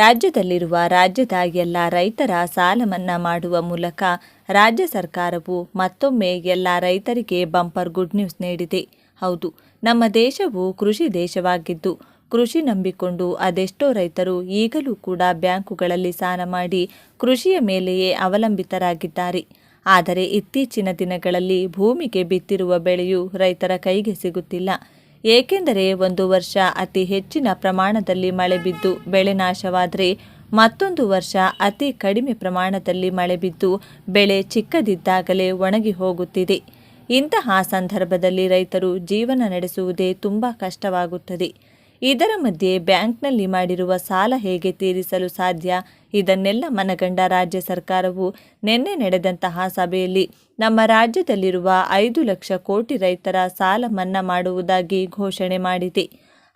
ರಾಜ್ಯದಲ್ಲಿರುವ ರಾಜ್ಯದ ಎಲ್ಲ ರೈತರ ಸಾಲ ಮನ್ನಾ ಮಾಡುವ ಮೂಲಕ ರಾಜ್ಯ ಸರ್ಕಾರವು ಮತ್ತೊಮ್ಮೆ ಎಲ್ಲ ರೈತರಿಗೆ ಬಂಪರ್ ಗುಡ್ ನ್ಯೂಸ್ ನೀಡಿದೆ. ಹೌದು, ನಮ್ಮ ದೇಶವು ಕೃಷಿ ದೇಶವಾಗಿದ್ದು, ಕೃಷಿ ನಂಬಿಕೊಂಡು ಅದೆಷ್ಟೋ ರೈತರು ಈಗಲೂ ಕೂಡ ಬ್ಯಾಂಕುಗಳಲ್ಲಿ ಸಾಲ ಮಾಡಿ ಕೃಷಿಯ ಮೇಲೆಯೇ ಅವಲಂಬಿತರಾಗಿದ್ದಾರೆ. ಆದರೆ ಇತ್ತೀಚಿನ ದಿನಗಳಲ್ಲಿ ಭೂಮಿಗೆ ಬಿತ್ತಿರುವ ಬೆಳೆಯು ರೈತರ ಕೈಗೆ ಸಿಗುತ್ತಿಲ್ಲ. ಏಕೆಂದರೆ ಒಂದು ವರ್ಷ ಅತಿ ಹೆಚ್ಚಿನ ಪ್ರಮಾಣದಲ್ಲಿ ಮಳೆ ಬಿದ್ದು ಬೆಳೆ ನಾಶವಾದರೆ ಮತ್ತೊಂದು ವರ್ಷ ಅತಿ ಕಡಿಮೆ ಪ್ರಮಾಣದಲ್ಲಿ ಮಳೆ ಬಿದ್ದು ಬೆಳೆ ಚಿಕ್ಕದಿದ್ದಾಗಲೇ ಒಣಗಿ ಹೋಗುತ್ತಿದೆ. ಇಂತಹ ಸಂದರ್ಭದಲ್ಲಿ ರೈತರು ಜೀವನ ನಡೆಸುವುದೇ ತುಂಬ ಕಷ್ಟವಾಗುತ್ತದೆ. ಇದರ ಮಧ್ಯೆ ಬ್ಯಾಂಕ್ನಲ್ಲಿ ಮಾಡಿರುವ ಸಾಲ ಹೇಗೆ ತೀರಿಸಲು ಸಾಧ್ಯ? ಇದನ್ನೆಲ್ಲ ಮನಗಂಡ ರಾಜ್ಯ ಸರ್ಕಾರವು ನಿನ್ನೆ ನಡೆದಂತಹ ಸಭೆಯಲ್ಲಿ ನಮ್ಮ ರಾಜ್ಯದಲ್ಲಿರುವ ಐದು ಲಕ್ಷ ಕೋಟಿ ರೈತರ ಸಾಲ ಮನ್ನಾ ಮಾಡುವುದಾಗಿ ಘೋಷಣೆ ಮಾಡಿದೆ.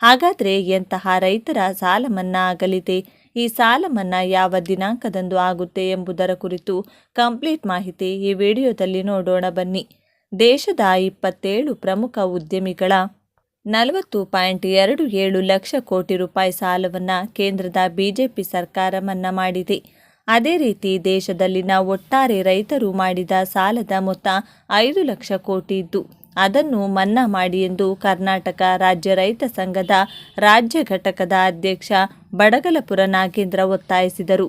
ಹಾಗಾದರೆ ಎಂತಹ ರೈತರ ಸಾಲ ಮನ್ನಾ ಆಗಲಿದೆ? ಈ ಸಾಲ ಮನ್ನಾ ಯಾವ ದಿನಾಂಕದಂದು ಆಗುತ್ತೆ ಎಂಬುದರ ಕುರಿತು ಕಂಪ್ಲೀಟ್ ಮಾಹಿತಿ ಈ ವಿಡಿಯೋದಲ್ಲಿ ನೋಡೋಣ ಬನ್ನಿ. ದೇಶದ ಇಪ್ಪತ್ತೇಳು ಪ್ರಮುಖ ಉದ್ಯಮಿಗಳ ನಲವತ್ತು ಪಾಯಿಂಟ್ ಎರಡು ಏಳು ಲಕ್ಷ ಕೋಟಿ ರೂಪಾಯಿ ಸಾಲವನ್ನು ಕೇಂದ್ರದ ಬಿಜೆಪಿ ಸರ್ಕಾರ ಮನ್ನಾ ಮಾಡಿದೆ. ಅದೇ ರೀತಿ ದೇಶದಲ್ಲಿನ ಒಟ್ಟಾರೆ ರೈತರು ಮಾಡಿದ ಸಾಲದ ಮೊತ್ತ ಐದು ಲಕ್ಷ ಕೋಟಿ ಇದ್ದು, ಅದನ್ನು ಮನ್ನಾ ಮಾಡಿ ಎಂದು ಕರ್ನಾಟಕ ರಾಜ್ಯ ರೈತ ಸಂಘದ ರಾಜ್ಯ ಘಟಕದ ಅಧ್ಯಕ್ಷ ಬಡಗಲಪುರ ನಾಗೇಂದ್ರ ಒತ್ತಾಯಿಸಿದರು.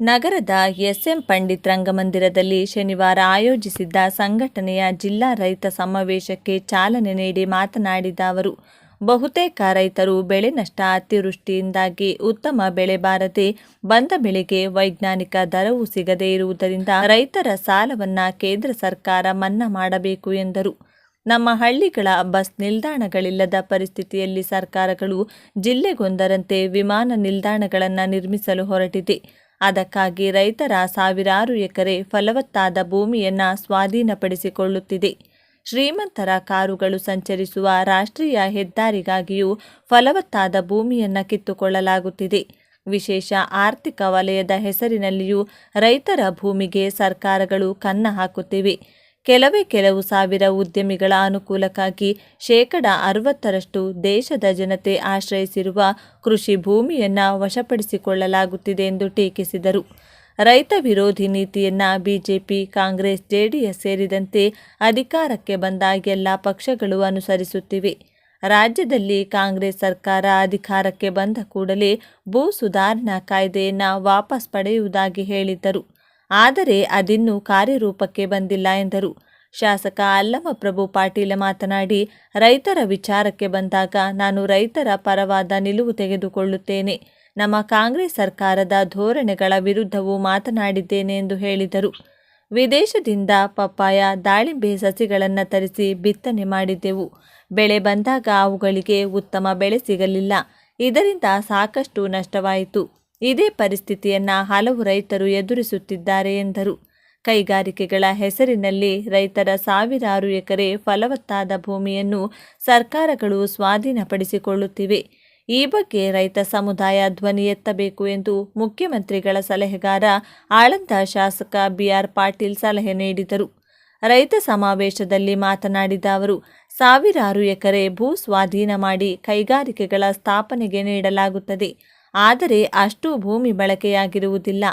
ನಗರದ ಎಸ್ಎಂ ಪಂಡಿತ್ ರಂಗಮಂದಿರದಲ್ಲಿ ಶನಿವಾರ ಆಯೋಜಿಸಿದ್ದ ಸಂಘಟನೆಯ ಜಿಲ್ಲಾ ರೈತ ಸಮಾವೇಶಕ್ಕೆ ಚಾಲನೆ ನೀಡಿ ಮಾತನಾಡಿದ ಅವರು, ಬಹುತೇಕ ರೈತರು ಬೆಳೆ ನಷ್ಟ ಅತಿವೃಷ್ಟಿಯಿಂದಾಗಿ ಉತ್ತಮ ಬೆಳೆ ಬಾರದೆ ಬಂದ ಬೆಳೆಗೆ ವೈಜ್ಞಾನಿಕ ದರವು ಸಿಗದೇ ಇರುವುದರಿಂದ ರೈತರ ಸಾಲವನ್ನ ಕೇಂದ್ರ ಸರ್ಕಾರ ಮನ್ನಾ ಮಾಡಬೇಕು ಎಂದರು. ನಮ್ಮ ಹಳ್ಳಿಗಳ ಬಸ್ ನಿಲ್ದಾಣಗಳಿಲ್ಲದ ಪರಿಸ್ಥಿತಿಯಲ್ಲಿ ಸರ್ಕಾರಗಳು ಜಿಲ್ಲೆಗೊಂದರಂತೆ ವಿಮಾನ ನಿಲ್ದಾಣಗಳನ್ನು ನಿರ್ಮಿಸಲು ಹೊರಟಿದೆ. ಅದಕ್ಕಾಗಿ ರೈತರ ಸಾವಿರಾರು ಎಕರೆ ಫಲವತ್ತಾದ ಭೂಮಿಯನ್ನು ಸ್ವಾಧೀನಪಡಿಸಿಕೊಳ್ಳುತ್ತಿದೆ. ಶ್ರೀಮಂತರ ಕಾರುಗಳು ಸಂಚರಿಸುವ ರಾಷ್ಟ್ರೀಯ ಹೆದ್ದಾರಿಗಾಗಿಯೂ ಫಲವತ್ತಾದ ಭೂಮಿಯನ್ನು ಕಿತ್ತುಕೊಳ್ಳಲಾಗುತ್ತಿದೆ. ವಿಶೇಷ ಆರ್ಥಿಕ ವಲಯದ ಹೆಸರಿನಲ್ಲಿಯೂ ರೈತರ ಭೂಮಿಗೆ ಸರ್ಕಾರಗಳು ಕನ್ನ ಹಾಕುತ್ತಿವೆ. ಕೆಲವೇ ಕೆಲವು ಸಾವಿರ ಉದ್ಯಮಿಗಳ ಅನುಕೂಲಕ್ಕಾಗಿ ಶೇಕಡ ಅರವತ್ತರಷ್ಟು ದೇಶದ ಜನತೆ ಆಶ್ರಯಿಸಿರುವ ಕೃಷಿ ಭೂಮಿಯನ್ನು ವಶಪಡಿಸಿಕೊಳ್ಳಲಾಗುತ್ತಿದೆ ಎಂದು ಟೀಕಿಸಿದರು. ರೈತ ವಿರೋಧಿ ನೀತಿಯನ್ನ ಬಿಜೆಪಿ, ಕಾಂಗ್ರೆಸ್, ಜೆಡಿಎಸ್ ಸೇರಿದಂತೆ ಅಧಿಕಾರಕ್ಕೆ ಬಂದ ಎಲ್ಲ ಪಕ್ಷಗಳು ಅನುಸರಿಸುತ್ತಿವೆ. ರಾಜ್ಯದಲ್ಲಿ ಕಾಂಗ್ರೆಸ್ ಸರ್ಕಾರ ಅಧಿಕಾರಕ್ಕೆ ಬಂದ ಕೂಡಲೇ ಭೂ ಸುಧಾರಣಾ ಕಾಯ್ದೆಯನ್ನು ವಾಪಸ್ ಪಡೆಯುವುದಾಗಿ ಹೇಳಿದ್ದರು. ಆದರೆ ಅದಿನ್ನೂ ಕಾರ್ಯರೂಪಕ್ಕೆ ಬಂದಿಲ್ಲ ಎಂದರು. ಶಾಸಕ ಅಲ್ಲಮಪ್ರಭು ಪಾಟೀಲ ಮಾತನಾಡಿ, ರೈತರ ವಿಚಾರಕ್ಕೆ ಬಂದಾಗ ನಾನು ರೈತರ ಪರವಾದ ನಿಲುವು ತೆಗೆದುಕೊಳ್ಳುತ್ತೇನೆ. ನಮ್ಮ ಕಾಂಗ್ರೆಸ್ ಸರ್ಕಾರದ ಧೋರಣೆಗಳ ವಿರುದ್ಧವೂ ಮಾತನಾಡಿದ್ದೇನೆ ಎಂದು ಹೇಳಿದರು. ವಿದೇಶದಿಂದ ಪಪ್ಪಾಯ, ದಾಳಿಂಬೆ ಸಸಿಗಳನ್ನು ತರಿಸಿ ಬಿತ್ತನೆ ಮಾಡಿದ್ದೆವು. ಬೆಳೆ ಬಂದಾಗ ಅವುಗಳಿಗೆ ಉತ್ತಮ ಬೆಳೆ ಸಿಗಲಿಲ್ಲ. ಇದರಿಂದ ಸಾಕಷ್ಟು ನಷ್ಟವಾಯಿತು. ಇದೇ ಪರಿಸ್ಥಿತಿಯನ್ನು ಹಲವು ರೈತರು ಎದುರಿಸುತ್ತಿದ್ದಾರೆ ಎಂದರು. ಕೈಗಾರಿಕೆಗಳ ಹೆಸರಿನಲ್ಲಿ ರೈತರ ಸಾವಿರಾರು ಎಕರೆ ಫಲವತ್ತಾದ ಭೂಮಿಯನ್ನು ಸರ್ಕಾರಗಳು ಸ್ವಾಧೀನಪಡಿಸಿಕೊಳ್ಳುತ್ತಿವೆ. ಈ ಬಗ್ಗೆ ರೈತ ಸಮುದಾಯ ಧ್ವನಿ ಎತ್ತಬೇಕು ಎಂದು ಮುಖ್ಯಮಂತ್ರಿಗಳ ಸಲಹೆಗಾರ ಆಳಂದ ಶಾಸಕ ಬಿಆರ್ ಪಾಟೀಲ್ ಸಲಹೆ ನೀಡಿದರು. ರೈತ ಸಮಾವೇಶದಲ್ಲಿ ಮಾತನಾಡಿದ ಅವರು, ಸಾವಿರಾರು ಎಕರೆ ಭೂ ಸ್ವಾಧೀನ ಮಾಡಿ ಕೈಗಾರಿಕೆಗಳ ಸ್ಥಾಪನೆಗೆ ನೀಡಲಾಗುತ್ತದೆ. ಆದರೆ ಅಷ್ಟು ಭೂಮಿ ಬಳಕೆಯಾಗಿರುವುದಿಲ್ಲ.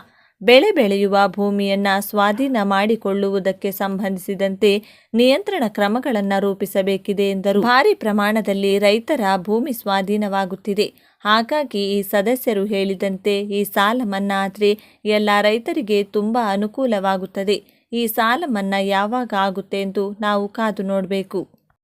ಬೆಳೆ ಬೆಳೆಯುವ ಭೂಮಿಯನ್ನ ಸ್ವಾಧೀನ ಮಾಡಿಕೊಳ್ಳುವುದಕ್ಕೆ ಸಂಬಂಧಿಸಿದಂತೆ ನಿಯಂತ್ರಣ ಕ್ರಮಗಳನ್ನು ರೂಪಿಸಬೇಕಿದೆ ಎಂದರು. ಭಾರಿ ಪ್ರಮಾಣದಲ್ಲಿ ರೈತರ ಭೂಮಿ ಸ್ವಾಧೀನವಾಗುತ್ತಿದೆ. ಹಾಗಾಗಿ ಈ ಸದಸ್ಯರು ಹೇಳಿದಂತೆ ಈ ಸಾಲ ಮನ್ನಾ ಆದರೆ ಎಲ್ಲ ರೈತರಿಗೆ ತುಂಬ ಅನುಕೂಲವಾಗುತ್ತದೆ. ಈ ಸಾಲ ಮನ್ನಾ ಯಾವಾಗ ಆಗುತ್ತೆ ಎಂದು ನಾವು ಕಾದು ನೋಡಬೇಕು.